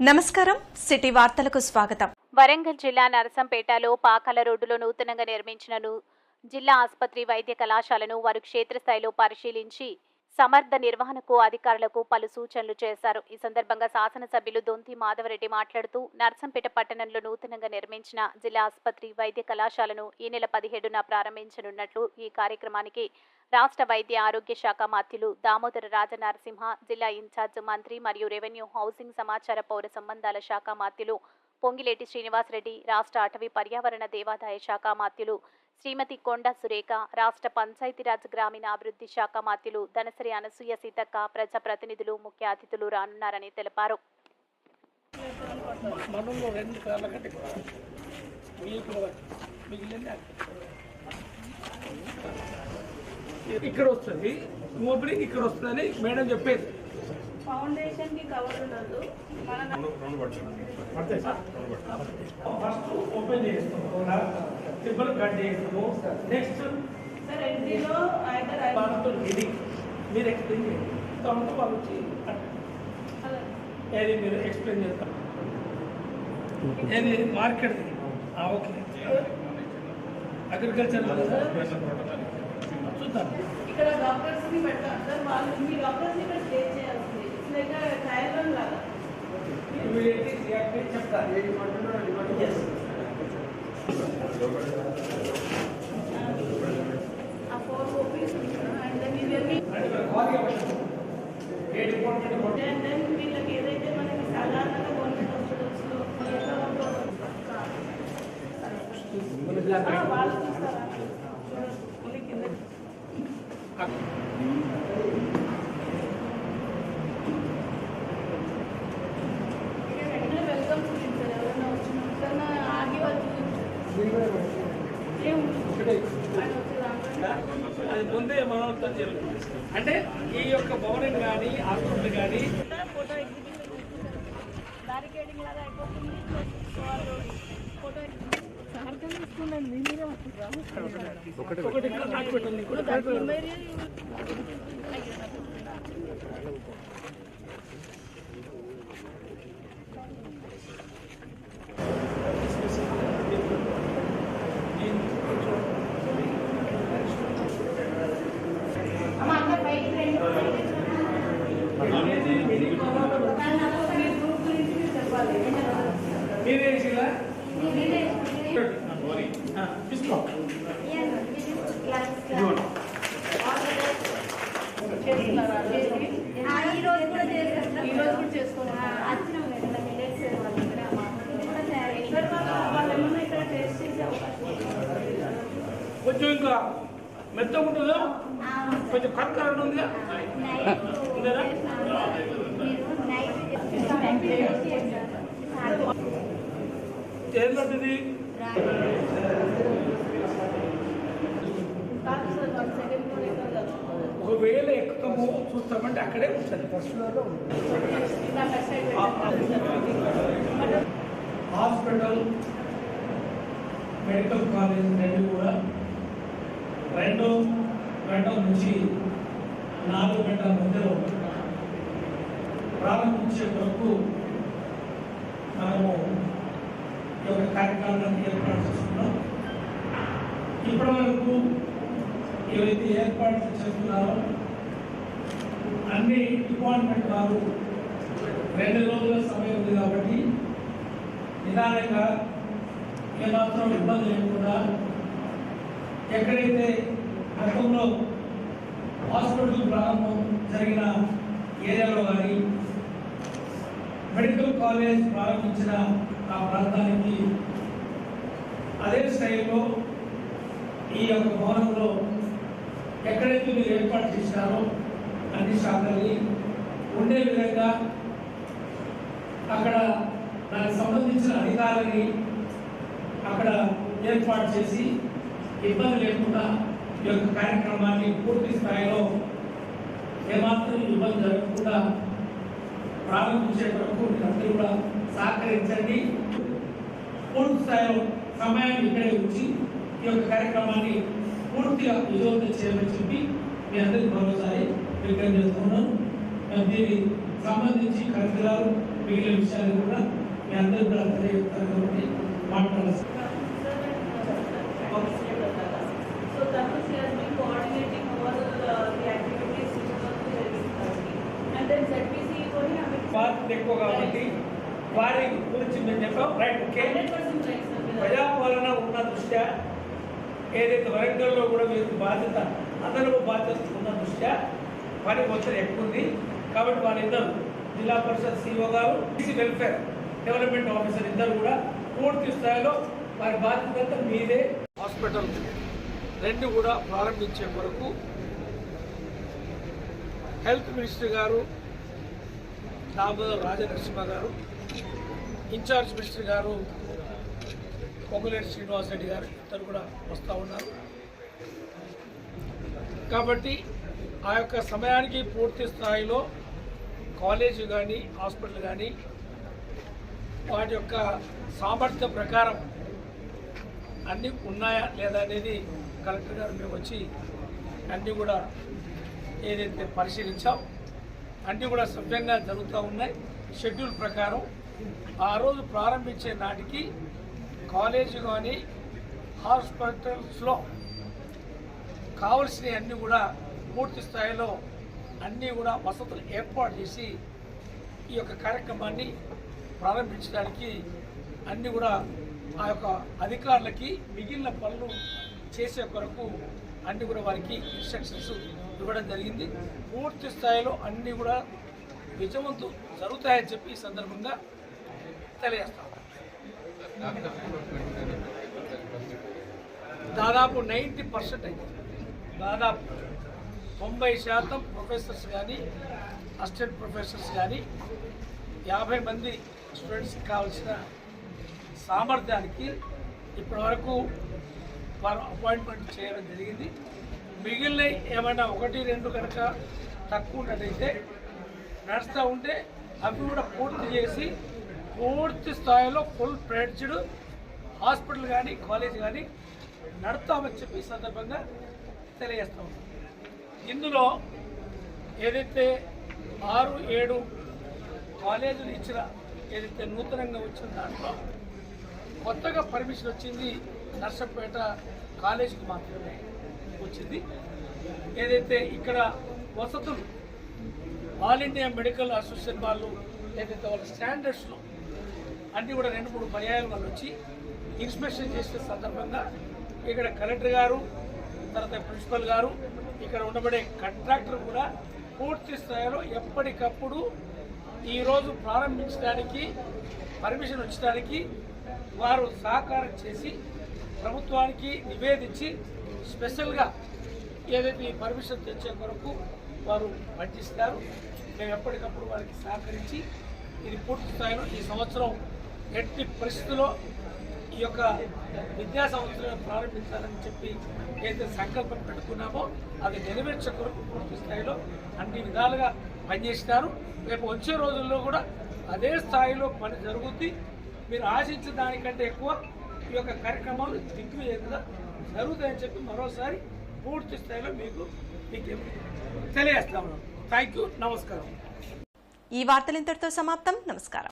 నమస్కారం సిటీ వార్తలకు స్వాగతం. వరంగల్ జిల్లా నరసంపేటలో పాకాల రోడ్డులో నూతనంగా నిర్మించిన జిల్లా ఆసుపత్రి వైద్య కళాశాలను వారు క్షేత్రస్థాయిలో పరిశీలించి సమర్థ నిర్వహణకు అధికారులకు పలు సూచనలు చేశారు. ఈ సందర్భంగా శాసనసభ్యులు దొంతి మాధవరెడ్డి మాట్లాడుతూ నర్సంపేట పట్టణంలో నూతనంగా నిర్మించిన జిల్లా ఆసుపత్రి వైద్య కళాశాలను ఈ నెల పదిహేడున ప్రారంభించనున్నట్లు ఈ కార్యక్రమానికి రాష్ట్ర వైద్య ఆరోగ్య శాఖ మాత్యులు దామోదర రాజనరసింహ జిల్లా ఇన్ఛార్జ్ మంత్రి మరియు రెవెన్యూ హౌసింగ్ సమాచార పౌర సంబంధాల శాఖ మాత్యులు పొంగిలేటి శ్రీనివాసరెడ్డి రాష్ట్ర అటవీ పర్యావరణ దేవాదాయ శాఖ మాత్యులు శ్రీమతి కొండ సురేఖ రాష్ట్ర పంచాయతీరాజ్ గ్రామీణాభివృద్ధి శాఖ మాత్యులు ధనసరి అనసూయ సీతక్క ప్రజాప్రతినిధులు ముఖ్య అతిథులు రానున్నారని తెలిపారు. మిగిలింది ఇక్కడ వస్తుంది. ఓపెనింగ్ ఇక్కడ వస్తుందని మేడం చెప్పేది. ఫౌండేషన్కి కవర్ ఉండదు. మన ఫస్ట్ ఓపెన్ చేస్తాము సింబల్ కట్ చేస్తాము. నెక్స్ట్ సార్ ఇది మీరు ఎక్స్ప్లెయిన్ చేయండి. తర్వాత వాళ్ళు వచ్చి ఏది మీరు ఎక్స్ప్లెయిన్ చేస్తారు? ఏది మార్కెట్? ఓకే. అగ్రికల్చర్ ఇక్కడ డాక్టర్స్ ని పెడతారు సార్ వాళ్ళు మీ డాక్టర్స్ ని ఇక్కడ స్టే చేయాల్సింది ఇట్స్ లైక్ ట్రయల్ రన్ లాగా ఇమీడియట్లీ రియాక్ట్ చెప్తారు Yes. ఆ ఫోర్ ఓపీస్ అండ్ దెన్ ఇవన్నీ అంటే ఇక్కడ ఖాళీ అవ్వదు. ఏ డిపార్ట్మెంట్ కూడా అండ్ దెన్ వీళ్ళకి ఏదైతే మనకి సాధారణంగా గవర్నమెంట్ హాస్పిటల్స్ లో ఎట్లా ఉంటుందో ఆ, వాళ్ళు అది ముందే మనోత్తం జరుగుతుంది అంటే ఈ యొక్క భవనం కానీ హాస్పిటల్ కానీ ఫోటో ఎగ్జిబిషన్ బ్యారికేడింగ్ లాగా అయిపోతుంది. ఫోటో మీరే ఒకటి పెట్టండి కూడా మీరేసిలా తీసుకో చేస్తున్నారా ఈ రోజు కూడా చేస్తాం ఈ రోజు కూడా చేసుకోవాలి వచ్చినాం కదా మిల్లెట్స్ వాళ్ళ దగ్గర కూడా తయారు ఇక్కడ వాళ్ళు వాళ్ళు ఏమన్నా ఇక్కడ టేస్ట్ చేసే అవకాశం ఉందా? కొంచెం ఇంకా మెత్తగా ఉంటుందా? కొంచెం కరెక్ట్ ఉందిగా ఉందేనా ఏం పడుతుంది చూస్తామంటే అక్కడే ఉంటుంది ఫస్ట్ ఫ్లోర్లో హాస్పిటల్ మెడికల్ కాలేజ్ రెండు కూడా. రెండు గంటల నుంచి నాలుగు గంటల మధ్యలో ప్రారంభించే వరకు మనము ఈ యొక్క కార్యక్రమాన్ని ఏర్పాటు చేస్తున్నాం. ఇప్పటి వరకు ఏవైతే ఏర్పాట్లు చేస్తున్నారో అన్ని డిపార్ట్మెంట్ వారు రెండు రోజుల సమయం ఉంది కాబట్టి నిదానంగా ఏమాత్రం ఇబ్బంది లేకుండా ఎక్కడైతే గతంలో హాస్పిటల్ ప్రారంభం జరిగిన ఏరియాలో కానీ మెడికల్ కాలేజ్ ప్రారంభించిన ఆ ప్రాంతానికి అదే స్థాయిలో ఈ యొక్క భవనంలో ఎక్కడైతే మీరు ఏర్పాటు చేసినారో అన్ని శాఖల్ని ఉండే విధంగా అక్కడ దానికి సంబంధించిన అధికారులని అక్కడ ఏర్పాటు చేసి ఇబ్బంది లేకుండా ఈ యొక్క కార్యక్రమాన్ని పూర్తి స్థాయిలో ఏమాత్రం ఇబ్బంది జరగకుండా ప్రారంభించే వరకు మీరందరూ కూడా సహకరించండి. పూర్తి స్థాయిలో సమయాన్ని ఇక్కడే ఉంచి ఈ యొక్క కార్యక్రమాన్ని పూర్తిగా విజయవంతం చేయమని చెప్పి మీ అందరికీ మరోసారి విజ్ఞప్తి చేస్తున్నాను దీనికి సంబంధించి గారు మిగిలిన విషయాలు కూడా మీ అందరూ కూడా తెలియజేస్తారు కాబట్టి ఆమె బాధ్యత ఎక్కువ కాబట్టి వారి గురించి మేము చెప్పాం. రైట్ ఓకే ప్రజాపాలన ఉన్న దృష్ట్యా ఏదైతే వరంగల్లో కూడా వీరికి బాధ్యత అదనపు బాధ్యత ఉన్న దృష్ట్యా పని ఒత్తిడి ఎక్కువ ఉంది కాబట్టి వాళ్ళిద్దరు జిల్లా పరిషత్ సిఇఓ గారు బీసీ వెల్ఫేర్ డెవలప్మెంట్ ఆఫీసర్ ఇద్దరు కూడా పూర్తి స్థాయిలో వారి బాధ్యత మీదే. హాస్పిటల్ రెండు కూడా ప్రారంభించే వరకు హెల్త్ మినిస్టర్ గారు దామోదర్ రాజనరసింహ గారు ఇన్ఛార్జ్ మినిస్టర్ గారు పొంగులేటి శ్రీనివాస్ రెడ్డి గారు ఇద్దరు కూడా వస్తూ ఉన్నారు. కాబట్టి ఆ యొక్క సమయానికి పూర్తి స్థాయిలో కాలేజ్ కానీ హాస్పిటల్ కానీ వాటి యొక్క సామర్థ్య ప్రకారం అన్నీ ఉన్నాయా లేదా అనేది కలెక్టర్ గారు మేము వచ్చి అన్నీ కూడా ఏదైతే పరిశీలించాం. అన్నీ కూడా సవ్యంగా జరుగుతూ ఉన్నాయి. షెడ్యూల్ ప్రకారం ఆ రోజు ప్రారంభించే నాటికి కాలేజీ కానీ హాస్పిటల్స్లో కావలసినవి అన్నీ కూడా పూర్తి స్థాయిలో అన్నీ కూడా వసతులు ఏర్పాటు చేసి ఈ యొక్క కార్యక్రమాన్ని ప్రారంభించడానికి అన్నీ కూడా ఆ యొక్క అధికారులకి మిగిలిన పనులు చేసే కొరకు అన్నీ కూడా వారికి ఇన్స్ట్రక్షన్స్ ఇవ్వడం జరిగింది. పూర్తి స్థాయిలో అన్నీ కూడా విజయవంతం జరుగుతాయని చెప్పి ఈ సందర్భంగా తెలియజేస్తాం దాదాపు నైంటీ పర్సెంట్ అయింది. దాదాపు తొంభై శాతం ప్రొఫెసర్స్ కానీ అసిస్టెంట్ ప్రొఫెసర్స్ కానీ యాభై మంది స్టూడెంట్స్కి కావాల్సిన సామర్థ్యానికి ఇప్పటివరకు వారు అపాయింట్మెంట్ చేయడం జరిగింది. మిగిలిన ఏమైనా ఒకటి రెండు కనుక తక్కువ ఉన్నట్టయితే నడుస్తూ ఉంటే అవి కూడా పూర్తి చేసి పూర్తి స్థాయిలో ఫుల్ ప్లేడ్జ్డ్ హాస్పిటల్ కానీ కాలేజ్ కానీ నడుతామని చెప్పి సందర్భంగా తెలియజేస్తా ఉన్నాం. ఇందులో ఏదైతే ఆరు ఏడు కాలేజీలు ఇచ్చిన ఏదైతే నూతనంగా వచ్చిన దాంట్లో కొత్తగా పర్మిషన్ వచ్చింది నర్సంపేట కాలేజీకి మాత్రమే వచ్చింది. ఏదైతే ఇక్కడ వసతులు ఆల్ ఇండియా మెడికల్ అసోసియేషన్ వాళ్ళు ఏదైతే వాళ్ళ స్టాండర్డ్స్లో అన్నీ కూడా రెండు మూడు పర్యాయాలు వాళ్ళు వచ్చి ఇన్స్పెక్షన్ చేసే సందర్భంగా ఇక్కడ కలెక్టర్ గారు తర్వాత ప్రిన్సిపల్ గారు ఇక్కడ ఉండబడే కాంట్రాక్టర్ కూడా పూర్తి స్థాయిలో ఎప్పటికప్పుడు ఈరోజు ప్రారంభించడానికి పర్మిషన్ వచ్చడానికి వారు సహకారం చేసి ప్రభుత్వానికి నివేదించి స్పెషల్గా ఏదైతే ఈ పర్మిషన్ తెచ్చే కొరకు వారు పనిచేస్తారు మేము ఎప్పటికప్పుడు వారికి సహకరించి ఇది పూర్తి స్థాయిలో ఈ సంవత్సరం ఎట్టి పరిస్థితుల్లో ఈ యొక్క విద్యా సంవత్సరం ప్రారంభించాలని చెప్పి ఏదైతే సంకల్పం పెట్టుకున్నామో అది నెరవేర్చే కొరకు పూర్తి స్థాయిలో అన్ని విధాలుగా పనిచేసినారు రేపు వచ్చే రోజుల్లో కూడా అదే స్థాయిలో పని జరుగుద్ది. మీరు ఆశించిన దానికంటే ఎక్కువ ఈ యొక్క కార్యక్రమాలు దిగ్విజయంగా జరుగుతాయని చెప్పి మరోసారి పూర్తి స్థాయిలో మీకు మీకు తెలియజేస్తాము. థ్యాంక్ యూ నమస్కారం. ఈ వార్తలు ఇంతటితో సమాప్తం. నమస్కారం.